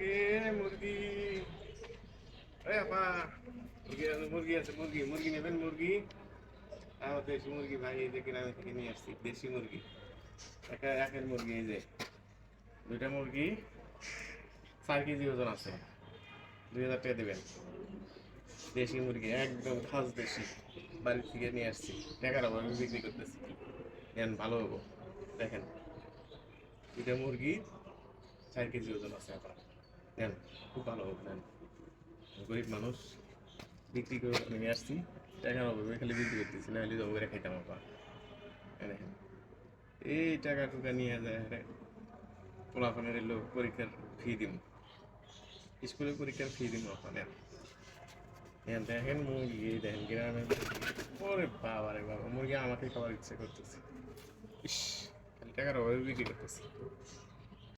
লাগে মুরগি। এই আপা, মুরগি মুরগি আছে, মুরগি মুরগি নেবেন মুরগি। আমার দেশি মুরগি ভাই, এই যে গ্রামে থেকে নিয়ে আসছি, দেশি মুরগি। একা একের মুরগি, এই যে। দুইটা মুরগি, চার কেজি ওজন আছে। দুই হাজার টাকা দেবেন। দেশি মুরগি, একদম খাস দেশি। বাড়ি থেকে নিয়ে আসছি। টাকার অভাবে বিক্রি করতেছি। নেন ভালো হব। দেখেন। দুইটা মুরগি, চার কেজি ওজন আছে আপনার। নেন খুব ভালো হবে নেন গরিব মানুষ, বিক্রি করে নিয়ে আসছি। টাকার অভাবে খালি বিক্রি করতেছি, না হলে জব করে খাইতাম দেখেন, এই টাকা টুকা নিয়ে যায় পোলাপানের এলো, পরীক্ষার ফি দিব স্কুলের পরীক্ষার ফি দিব আপনার হ্যাঁ দেখেন মুরগি দেখেন গ্রামের ওরে বাবা রে বাবা, মুরগি আমাকে খাবার ইচ্ছে করতেছে। ইস, খালি টাকার অভাবে বিক্রি করতেছি।